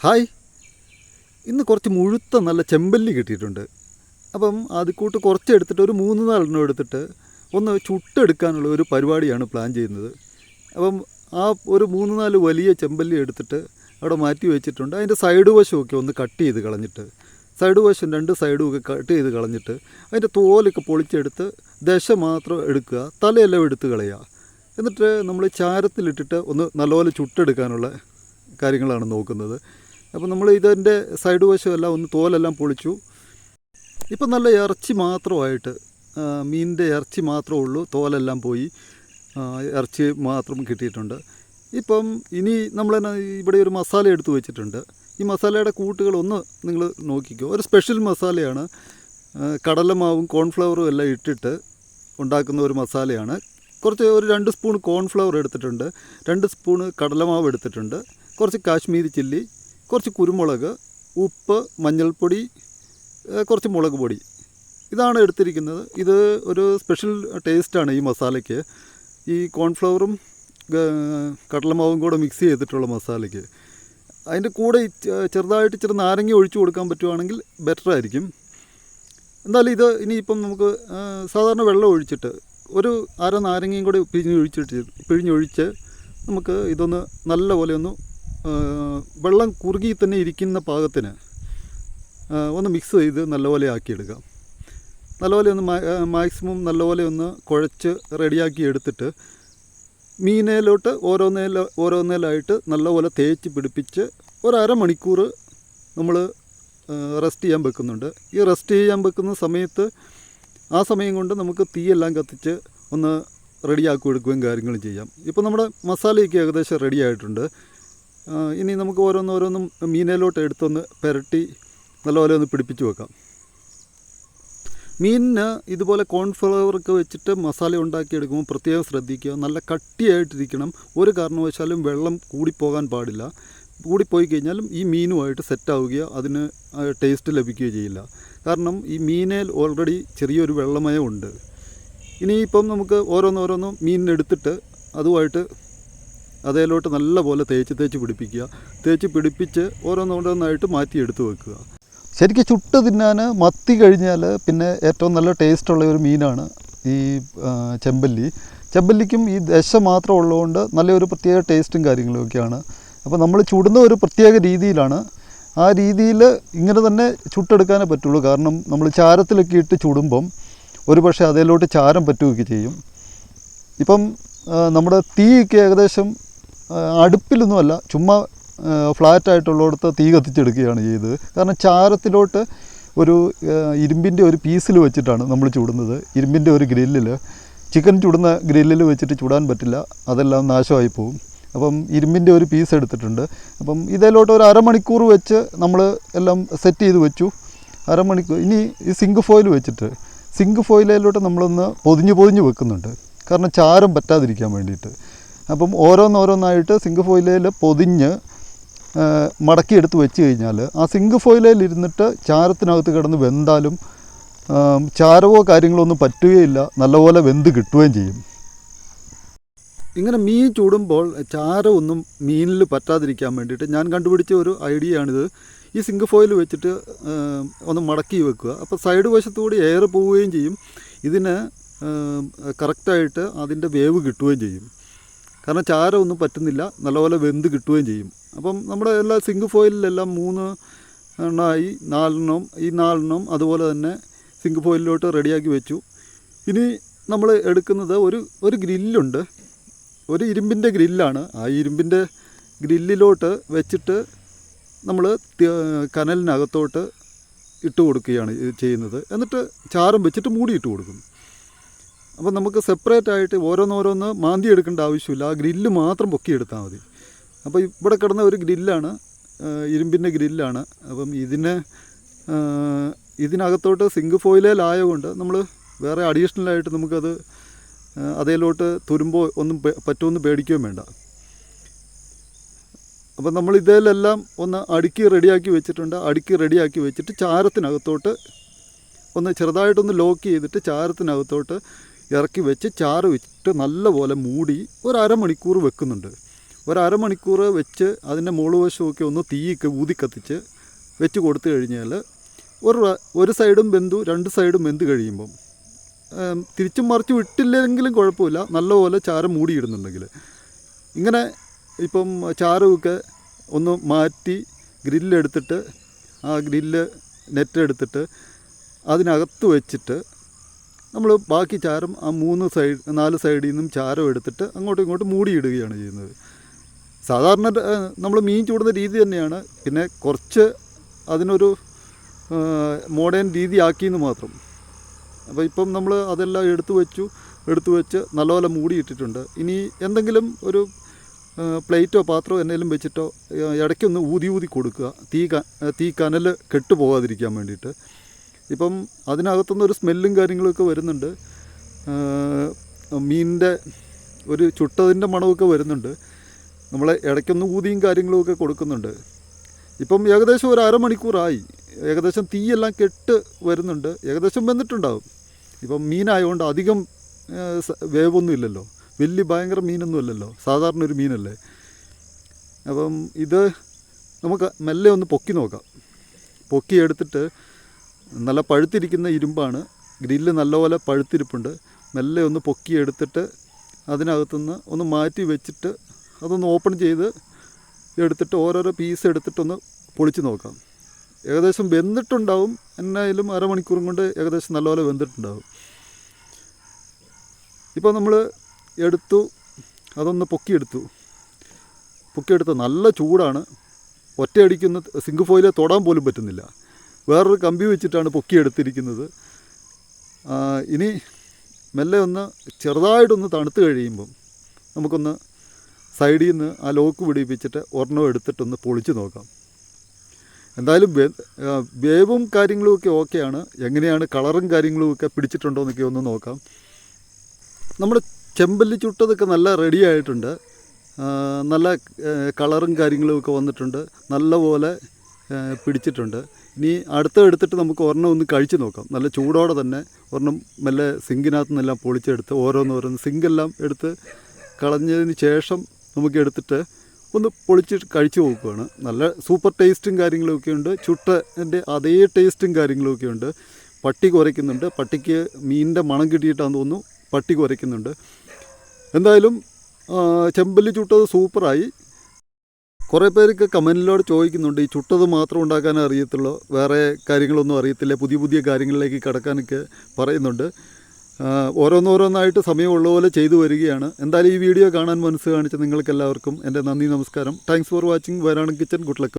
Hi. ഇന്ന് കുറച്ച് മുഴുത്ത നല്ല ചെമ്പല്ലി കിട്ടിയിട്ടുണ്ട്. അപ്പം അത് കൂട്ട് കുറച്ച് എടുത്തിട്ട് ഒരു മൂന്ന് നാലെണ്ണം എടുത്തിട്ട് ഒന്ന് ചുട്ടെടുക്കാനുള്ള ഒരു പരിപാടിയാണ് പ്ലാൻ ചെയ്യുന്നത്. അപ്പം ആ ഒരു മൂന്ന് നാല് വലിയ ചെമ്പല്ലി എടുത്തിട്ട് അവിടെ മാറ്റി വെച്ചിട്ടുണ്ട്. അതിന്റെ സൈഡ് വശമൊക്കെ ഒന്ന് കട്ട് ചെയ്ത് കളഞ്ഞിട്ട് സൈഡ് വശം രണ്ട് സൈഡും ഒക്കെ കട്ട് ചെയ്ത് കളഞ്ഞിട്ട് അതിന്റെ തോലൊക്കെ പൊളിച്ചെടുത്ത് ദശ മാത്രം എടുക്കുക തലയെല്ലാം എടുത്ത് കളയുക. എന്നിട്ട് നമ്മൾ ചാരത്തിലിട്ടിട്ട് ഒന്ന് നല്ലപോലെ ചുട്ടെടുക്കാനുള്ള കാര്യങ്ങളാണ് നോക്കുന്നത്. അപ്പോൾ നമ്മൾ ഇതിന്റെ സൈഡ് വശമെല്ലാം ഒന്ന് തോലെല്ലാം പൊളിച്ചു. ഇപ്പം നല്ല ഇറച്ചി മാത്രമായിട്ട് മീനിന്റെ ഇറച്ചി മാത്രമേ ഉള്ളൂ തോലെല്ലാം പോയി. ഇറച്ചി മാത്രം കിട്ടിയിട്ടുണ്ട്. ഇപ്പം ഇനി നമ്മൾ ഇവിടെ ഒരു മസാല എടുത്തു വെച്ചിട്ടുണ്ട്. ഈ മസാലയുടെ കൂട്ടുകൾ ഒന്ന് നിങ്ങൾ നോക്കിക്കോ. ഒരു സ്പെഷ്യൽ മസാലയാണ്. കടലമാവും കോൺഫ്ലവറും എല്ലാം ഇട്ടിട്ട് ഉണ്ടാക്കുന്ന ഒരു മസാലയാണ്. കുറച്ച് ഒരു രണ്ട് സ്പൂൺ കോൺഫ്ലവർ എടുത്തിട്ടുണ്ട്. രണ്ട് സ്പൂൺ കടലമാവ് എടുത്തിട്ടുണ്ട്. കുറച്ച് കാശ്മീരി ചില്ലി കുറച്ച് കുരുമുളക് ഉപ്പ് മഞ്ഞൾപ്പൊടി കുറച്ച് മുളക് പൊടി. ഇതാണ് എടുത്തിരിക്കുന്നത്. ഇത് ഒരു സ്പെഷ്യൽ ടേസ്റ്റാണ് ഈ മസാലയ്ക്ക്. ഈ കോൺഫ്ലവറും കടലമാവും കൂടെ മിക്സ് ചെയ്തിട്ടുള്ള മസാലയ്ക്ക്. അതിന്റെ കൂടെ ചെറുതായിട്ട് ഇച്ചിരി നാരങ്ങ ഒഴിച്ചു കൊടുക്കാൻ പറ്റുവാണെങ്കിൽ ബെറ്റർ ആയിരിക്കും. എന്തായാലും ഇത് ഇനിയിപ്പം നമുക്ക് സാധാരണ വെള്ളം ഒഴിച്ചിട്ട് ഒരു അര നാരങ്ങയും കൂടി പിഴിഞ്ഞൊഴിച്ചിട്ട് പിഴിഞ്ഞൊഴിച്ച് നമുക്ക് ഇതൊന്ന് നല്ല പോലെ ഒന്ന് വെള്ളം കുറുകി തന്നെ ഇരിക്കുന്ന പാകത്തിന് ഒന്ന് മിക്സ് ചെയ്ത് നല്ലപോലെ ആക്കിയെടുക്കാം നല്ലപോലെ ഒന്ന് മാക്സിമം നല്ലപോലെ ഒന്ന് കുഴച്ച് റെഡിയാക്കി എടുത്തിട്ട് മീനയിലോട്ട് ഓരോന്നേല ഓരോന്നേലായിട്ട് നല്ലപോലെ തേച്ച് പിടിപ്പിച്ച് ഒരമണിക്കൂർ നമ്മൾ റെസ്റ്റ് ചെയ്യാൻ വെക്കുന്നുണ്ട്. ഈ റെസ്റ്റ് ചെയ്യാൻ വെക്കുന്ന സമയത്ത് ആ സമയം കൊണ്ട് നമുക്ക് തീയെല്ലാം കത്തിച്ച് ഒന്ന് റെഡിയാക്കി എടുക്കുകയും കാര്യങ്ങളും ചെയ്യാം. ഇപ്പോൾ നമ്മുടെ മസാലയൊക്കെ ഏകദേശം റെഡി ആയിട്ടുണ്ട്. ഇനി നമുക്ക് ഓരോന്നോരോന്നും മീനിലോട്ട് എടുത്തൊന്ന് പുരട്ടി നല്ലപോലെ ഒന്ന് പിടിപ്പിച്ച് വെക്കാം. മീനിന് ഇതുപോലെ കോൺഫ്ലവറൊക്കെ വെച്ചിട്ട് മസാല ഉണ്ടാക്കിയെടുക്കുമ്പോൾ പ്രത്യേകം ശ്രദ്ധിക്കുക. നല്ല കട്ടിയായിട്ടിരിക്കണം. ഒരു കാരണവശാലും വെള്ളം കൂടിപ്പോകാൻ പാടില്ല. കൂടിപ്പോയി കഴിഞ്ഞാലും ഈ മീനുമായിട്ട് സെറ്റാവുകയോ അതിന് ടേസ്റ്റ് ലഭിക്കുകയോ ചെയ്യില്ല. കാരണം ഈ മീനേൽ ഓൾറെഡി ചെറിയൊരു വെള്ളമയമുണ്ട് ഇനിയിപ്പം നമുക്ക് ഓരോന്നോരോന്നും മീനിനെടുത്തിട്ട് അതുമായിട്ട് അതേലോട്ട് നല്ലപോലെ തേച്ച് തേച്ച് പിടിപ്പിക്കുക. തേച്ച് പിടിപ്പിച്ച് ഓരോന്നോരോന്നായിട്ട് എടുത്ത് വെക്കുക. ശരിക്കും ചുട്ട് തിന്നാൻ മത്തി കഴിഞ്ഞാൽ പിന്നെ ഏറ്റവും നല്ല ടേസ്റ്റുള്ള ഒരു മീനാണ് ഈ ചെമ്പല്ലി. ചെമ്പല്ലിക്കും ഈ ദശ മാത്രം ഉള്ളതുകൊണ്ട് നല്ലൊരു പ്രത്യേക ടേസ്റ്റും കാര്യങ്ങളൊക്കെയാണ്. അപ്പോൾ നമ്മൾ ചുടുന്ന ഒരു പ്രത്യേക രീതിയിലാണ്. ആ രീതിയിൽ ഇങ്ങനെ തന്നെ ചുട്ടെടുക്കാനേ പറ്റുള്ളൂ. കാരണം നമ്മൾ ചാരത്തിലൊക്കെ ഇട്ട് ചുടുമ്പം ഒരു പക്ഷേ അതിലോട്ട് ചാരം പറ്റുകയൊക്കെ ചെയ്യും. ഇപ്പം നമ്മുടെ തീയൊക്കെ ഏകദേശം അടുപ്പിലൊന്നുമല്ല ചുമ്മാ ഫ്ലാറ്റ് ആയിട്ടുള്ളിടത്ത് തീ കത്തിച്ചെടുക്കുകയാണ് ചെയ്തത്. കാരണം ചാരത്തിലോട്ട് ഒരു ഇരുമ്പിന്റെ ഒരു പീസിൽ വെച്ചിട്ടാണ് നമ്മൾ ചുടുന്നത്. ഇരുമ്പിന്റെ ഒരു ഗ്രില്ലിൽ ചിക്കൻ ചുടുന്ന ഗ്രില്ലിൽ വെച്ചിട്ട് ചുടാൻ പറ്റില്ല. അതെല്ലാം നാശമായി പോകും അപ്പം ഇരുമ്പിന്റെ ഒരു പീസ് എടുത്തിട്ടുണ്ട്. അപ്പം ഇതിലോട്ട് ഒരു അരമണിക്കൂർ വെച്ച് നമ്മൾ എല്ലാം സെറ്റ് ചെയ്ത് വെച്ചു. അരമണിക്കൂർ ഇനി ഈ സിങ്ക് ഫോയിൽ വെച്ചിട്ട് സിങ്ക് ഫോയിലിലോട്ട് നമ്മളൊന്ന് പൊതിഞ്ഞ് പൊതിഞ്ഞ് വെക്കുന്നുണ്ട്. കാരണം ചാരം പറ്റാതിരിക്കാൻ വേണ്ടിയിട്ട്. അപ്പം ഓരോന്നോരോന്നായിട്ട് സിങ്ക് ഫോയിലയിൽ പൊതിഞ്ഞ് മടക്കി മടക്കിയെടുത്ത് വെച്ച് കഴിഞ്ഞാൽ ആ സിങ്ക് ഫോയിലയിൽ ഇരുന്നിട്ട് ചാരത്തിനകത്ത് കിടന്ന് വെന്താലും ചാരവോ കാര്യങ്ങളോ ഒന്നും പറ്റുകയില്ല. നല്ലപോലെ വെന്ത് കിട്ടുകയും ചെയ്യും. ഇങ്ങനെ മീൻ ചൂടുമ്പോൾ ചാരമൊന്നും മീനിൽ പറ്റാതിരിക്കാൻ വേണ്ടിയിട്ട് ഞാൻ കണ്ടുപിടിച്ച ഒരു ഐഡിയ ആണിത് ഈ സിങ്ക് ഫോയിൽ വെച്ചിട്ട് ഒന്ന് മടക്കി വെക്കുക. അപ്പോൾ സൈഡ് വശത്തുകൂടി എയർ പോവുകയും ചെയ്യും. ഇതിന് കറക്റ്റായിട്ട് അതിന്റെ വേവ് കിട്ടുകയും ചെയ്യും. കാരണം ചാരമൊന്നും പറ്റുന്നില്ല. നല്ലപോലെ വെന്ത് കിട്ടുകയും ചെയ്യും. അപ്പം നമ്മുടെ എല്ലാ സിങ്ക് ഫോയിലെല്ലാം മൂന്ന് എണ്ണമായി നാലെണ്ണം ഈ നാലെണ്ണം അതുപോലെ തന്നെ സിങ്ക് ഫോയിലിലോട്ട് റെഡിയാക്കി വെച്ചു. ഇനി നമ്മൾ എടുക്കുന്നത് ഒരു ഒരു ഗ്രില്ലുണ്ട്. ഒരു ഇരുമ്പിന്റെ ഗ്രില്ലാണ്. ആ ഇരുമ്പിന്റെ ഗ്രില്ലിലോട്ട് വെച്ചിട്ട് നമ്മൾ കനലിനകത്തോട്ട് ഇട്ട് കൊടുക്കുകയാണ് ചെയ്യുന്നത്. എന്നിട്ട് ചാരം വെച്ചിട്ട് മൂടിയിട്ട് കൊടുക്കും അപ്പോൾ നമുക്ക് സെപ്പറേറ്റ് ആയിട്ട് ഓരോന്നോരോന്ന് മാന്തി എടുക്കേണ്ട ആവശ്യമില്ല. ആ ഗ്രില്ല് മാത്രം പൊക്കിയെടുത്താൽ മതി. അപ്പോൾ ഇവിടെ കിടന്ന ഒരു ഗ്രില്ലാണ് ഇരുമ്പിന്റെ ഗ്രില്ലാണ് അപ്പം ഇതിനെ ഇതിനകത്തോട്ട് സിങ്ക് ഫോയിലേലായതുകൊണ്ട് നമ്മൾ വേറെ അഡീഷണലായിട്ട് നമുക്കത് അതേലോട്ട് തുരുമ്പോൾ ഒന്നും പറ്റുമെന്ന് പേടിക്കുകയും വേണ്ട. അപ്പം നമ്മൾ ഇതിലെല്ലാം ഒന്ന് അടുക്കി റെഡിയാക്കി വെച്ചിട്ടുണ്ട്. അടുക്കി റെഡിയാക്കി വെച്ചിട്ട് ചാരത്തിനകത്തോട്ട് ഒന്ന് ചെറുതായിട്ടൊന്ന് ലോക്ക് ചെയ്തിട്ട് ചാരത്തിനകത്തോട്ട് ഇറക്കി വെച്ച് ചാറ് വെച്ചിട്ട് നല്ലപോലെ മൂടി ഒരു വെക്കുന്നുണ്ട്. ഒരു വെച്ച് അതിന്റെ മുകളുവശമൊക്കെ ഒന്ന് തീയൊക്കെ ഊതി കത്തിച്ച് വെച്ച് കൊടുത്തു കഴിഞ്ഞാൽ ഒരു ഒരു സൈഡും വെന്തു രണ്ട് സൈഡും വെന്ത് കഴിയുമ്പം തിരിച്ചും മറിച്ച് വിട്ടില്ലെങ്കിലും കുഴപ്പമില്ല. നല്ലപോലെ ചാരം മൂടിയിടുന്നുണ്ടെങ്കിൽ. ഇങ്ങനെ ഇപ്പം ചാരമൊക്കെ ഒന്ന് മാറ്റി ഗ്രില്ലെടുത്തിട്ട് ആ ഗ്രില്ല് നെറ്റ് എടുത്തിട്ട് അതിനകത്ത് വെച്ചിട്ട് നമ്മൾ ബാക്കി ചാരം ആ മൂന്ന് സൈഡ് നാല് സൈഡിൽ നിന്നും ചാരം എടുത്തിട്ട് അങ്ങോട്ടും ഇങ്ങോട്ടും മൂടിയിടുകയാണ് ചെയ്യുന്നത്. സാധാരണ നമ്മൾ മീൻ ചൂടുന്ന രീതി തന്നെയാണ്. പിന്നെ കുറച്ച് അതിനൊരു മോഡേൺ രീതി ആക്കിയെന്ന് മാത്രം. അപ്പോൾ ഇപ്പം നമ്മൾ അതെല്ലാം എടുത്തു വെച്ചു എടുത്തു വെച്ച് നല്ലപോലെ മൂടിയിട്ടിട്ടുണ്ട്. ഇനി എന്തെങ്കിലും ഒരു പ്ലേറ്റോ പാത്രമോ എന്തെങ്കിലും വെച്ചിട്ടോ ഇടയ്ക്കൊന്ന് ഊതി ഊതി കൊടുക്കുക. തീ തീ കനൽ കെട്ടുപോകാതിരിക്കാൻ വേണ്ടിയിട്ട്. ഇപ്പം അതിനകത്തുനിന്ന് ഒരു സ്മെല്ലും കാര്യങ്ങളൊക്കെ വരുന്നുണ്ട്. മീനിന്റെ ഒരു ചുട്ടതിന്റെ മണമൊക്കെ വരുന്നുണ്ട്. നമ്മളെ ഇടയ്ക്കൊന്ന് ഊതിയും കാര്യങ്ങളുമൊക്കെ കൊടുക്കുന്നുണ്ട്. ഇപ്പം ഏകദേശം ഒരു അരമണിക്കൂറായി. ഏകദേശം തീയെല്ലാം കെട്ട് വരുന്നുണ്ട്. ഏകദേശം വെന്നിട്ടുണ്ടാവും. ഇപ്പം മീനായതുകൊണ്ട് അധികം വേവൊന്നും ഇല്ലല്ലോ. വലിയ ഭയങ്കര മീനൊന്നും അല്ലല്ലോ. സാധാരണ ഒരു മീനല്ലേ. അപ്പം ഇത് നമുക്ക് മെല്ലെ ഒന്ന് പൊക്കി നോക്കാം. പൊക്കി എടുത്തിട്ട് നല്ല പഴുത്തിരിക്കുന്ന ഇരുമ്പാണ്. ഗ്രില്ല് നല്ലപോലെ പഴുത്തിരിപ്പുണ്ട്. മെല്ലെ ഒന്ന് പൊക്കിയെടുത്തിട്ട് അതിനകത്തുനിന്ന് ഒന്ന് മാറ്റി വെച്ചിട്ട് അതൊന്ന് ഓപ്പൺ ചെയ്ത് എടുത്തിട്ട് ഓരോരോ പീസ് എടുത്തിട്ടൊന്ന് പൊളിച്ച് നോക്കാം. ഏകദേശം വെന്തിട്ടുണ്ടാവും. എന്നായാലും അരമണിക്കൂറും കൊണ്ട് ഏകദേശം നല്ലപോലെ വെന്തിട്ടുണ്ടാവും. ഇപ്പോൾ നമ്മൾ എടുത്തു അതൊന്ന് പൊക്കിയെടുത്തു. പൊക്കിയെടുത്ത് നല്ല ചൂടാണ്. ഒറ്റയടിക്കുന്ന സിങ്ക് ഫോയിലെ തൊടാൻ പോലും പറ്റുന്നില്ല. വേറൊരു കമ്പി വെച്ചിട്ടാണ് പൊക്കിയെടുത്തിരിക്കുന്നത്. ഇനി മെല്ലെ ഒന്ന് ചെറുതായിട്ടൊന്ന് തണുത്ത് കഴിയുമ്പം നമുക്കൊന്ന് സൈഡിൽ നിന്ന് ആ ലോക്ക് പിടിപ്പിച്ചിട്ട് ഒരെണ്ണം എടുത്തിട്ടൊന്ന് പൊളിച്ച് നോക്കാം. എന്തായാലും വേവും കാര്യങ്ങളുമൊക്കെ ഓക്കെയാണ്. എങ്ങനെയാണ് കളറും കാര്യങ്ങളുമൊക്കെ പിടിച്ചിട്ടുണ്ടോ എന്നൊക്കെ ഒന്ന് നോക്കാം. നമ്മുടെ ചെമ്പല്ലി ചുട്ടതൊക്കെ നല്ല റെഡി ആയിട്ടുണ്ട്. നല്ല കളറും കാര്യങ്ങളുമൊക്കെ വന്നിട്ടുണ്ട്. നല്ലപോലെ പിടിച്ചിട്ടുണ്ട്. ഇനി അടുത്ത എടുത്തിട്ട് നമുക്ക് ഒരെണ്ണം ഒന്ന് കഴിച്ച് നോക്കാം. നല്ല ചൂടോടെ തന്നെ ഒരെണ്ണം മെല്ലെ സിങ്കിനകത്ത് നിന്നെല്ലാം പൊളിച്ചെടുത്ത് ഓരോന്നോരോന്ന് സിങ്കെല്ലാം എടുത്ത് കളഞ്ഞതിന് ശേഷം നമുക്ക് എടുത്തിട്ട് ഒന്ന് പൊളിച്ച് കഴിച്ച് നോക്കുകയാണ് നല്ല സൂപ്പർ ടേസ്റ്റും കാര്യങ്ങളൊക്കെ ഉണ്ട്. ചുട്ടന്റെ അതേ ടേസ്റ്റും കാര്യങ്ങളൊക്കെ ഉണ്ട്. പട്ടി കുരയ്ക്കുന്നുണ്ട് പട്ടിക്ക് മീനിന്റെ മണം കിട്ടിയിട്ടാന്ന് തോന്നുന്നു. പട്ടി കുരയ്ക്കുന്നുണ്ട് എന്തായാലും ചെമ്പല്ലി ചുട്ടത് സൂപ്പറായി. കുറേ പേർക്ക് കമന്റിലോട് ചോദിക്കുന്നുണ്ട് ഈ ചുട്ടത് മാത്രം ഉണ്ടാക്കാൻ അറിയത്തുള്ളൂ? വേറെ കാര്യങ്ങളൊന്നും അറിയത്തില്ല പുതിയ പുതിയ കാര്യങ്ങളിലേക്ക് കടക്കാനൊക്കെ പറയുന്നുണ്ട്. ഓരോന്നോരോന്നായിട്ട് സമയമുള്ള പോലെ ചെയ്തു വരികയാണ്. എന്തായാലും ഈ വീഡിയോ കാണാൻ മനസ്സ് കാണിച്ച നിങ്ങൾക്ക് എല്ലാവർക്കും എന്റെ നന്ദി നമസ്കാരം. Thanks for watching Wayanad kitchen good luck